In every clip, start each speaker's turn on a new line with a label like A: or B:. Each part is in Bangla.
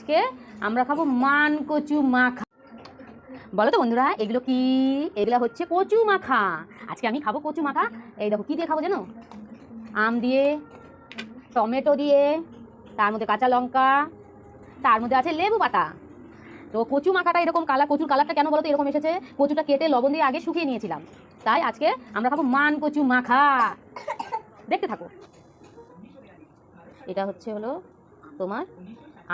A: আজকে আমরা খাব মান কচু মাখা। বলো তো বন্ধুরা, এগুলো কি? এগুলো হচ্ছে কচু মাখা। আজকে আমি খাব কচু মাখা। এই দেখো, কি দিয়ে খাব জানো? আম দিয়ে, টমেটো দিয়ে, তার মধ্যে কাঁচা লঙ্কা, তার মধ্যে আছে লেবু পাতা। তো কচু মাখাটা এরকম কালার, কচুর কালারটা কেন বলো তো? এরকম এসেছে। কচুটা কেটে লবণ দিয়ে আগে শুকিয়ে নিয়েছিলাম। তাই আজকে আমরা খাব মান কচু মাখা। দেখতে থাকো। এটা হচ্ছে হলো তোমার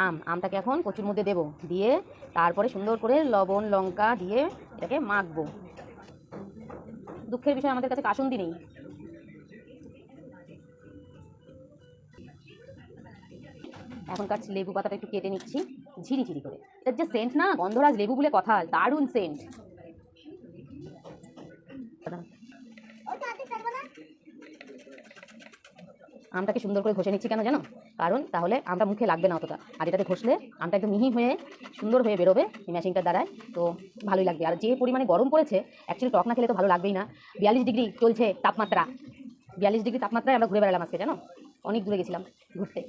A: আম, আমটাকে এখন কচুর মধ্যে দেবো। দিয়ে তারপরে সুন্দর করে লবণ, লঙ্কা দিয়ে এটাকে মাখবো। দুঃখের বিষয়, আমাদের কাছে কাসুন্দি নেই। এখনকার লেবু পাতাটা একটু কেটে নিচ্ছি, ঝিরি ঝিরি করে। এটার যে সেন্ট না, গন্ধরাজ লেবু বলে কথা দারুণ সেন্ট আমটাকে সুন্দর করে ঘষে নিচ্ছি কেন জানো? কারণ তাহলে আমটা মুখে লাগবে না অতটা। আর এটাতে ঘষলে আমটা একদম মিহি হয়ে, সুন্দর হয়ে বেরোবে এই মেশিনটার দ্বারায় তো ভালোই লাগবে। আর যে পরিমাণে গরম পড়েছে অ্যাকচুয়ালি টক না খেলে তো ভালো লাগবেই না। বিয়াল্লিশ ডিগ্রি চলছে তাপমাত্রা। বিয়াল্লিশ ডিগ্রি তাপমাত্রায় আমরা ঘুরে বেড়ালাম আজকে, জানো? অনেক দূরে গেছিলাম ঘুরতে।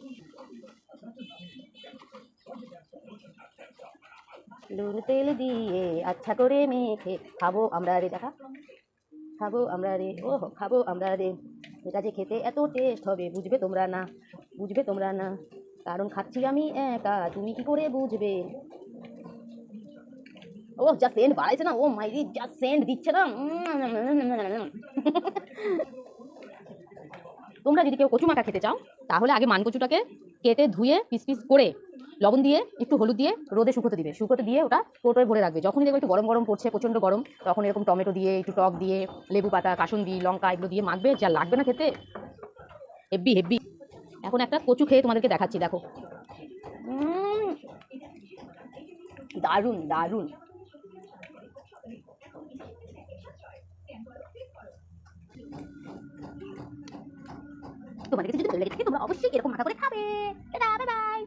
A: নুন তেল দিয়ে আচ্ছা করে মেখে খাব আমরা রে, দেখা। খাব আমরা রে ও খাব আমরা রে। এটা যে খেতে এত টেস্ট হবে, বুঝবে তোমরা না, বুঝবে তোমরা না। কারণ খাচ্ছি আমি একা, তুমি কি করে বুঝবে? ও যা সেন্ট বাড়াইছে না, ও মাইরি যা সেন্ট দিচ্ছে না তোমরা যদি কেউ কচু মাখা খেতে চাও, তাহলে আগে মান কচুটাকে কেটে ধুয়ে, পিস পিস করে লবণ দিয়ে, একটু হলুদ দিয়ে রোদে শুকোতে দিবে। শুকোতে দিয়ে ওটা কৌটোয় ভরে রাখবে। যখনই দেখবে একটু গরম গরম পড়ছে, প্রচণ্ড গরম, তখন এরকম টমেটো দিয়ে, একটু টক দিয়ে, লেবু পাতা, কাসুন্দি, লঙ্কা এগুলো দিয়ে মাখবে, যা লাগবে না খেতে, হেব্বি হেব্বি। এখন একটা কচু খেয়ে তোমাদেরকে দেখাচ্ছি, দেখো। দারুণ দারুণ। তোমাদের কাছে যদি ভালো লেগে থাকে তোমরা অবশ্যই এরকম মাখা করে খাবে টাটা বাই বাই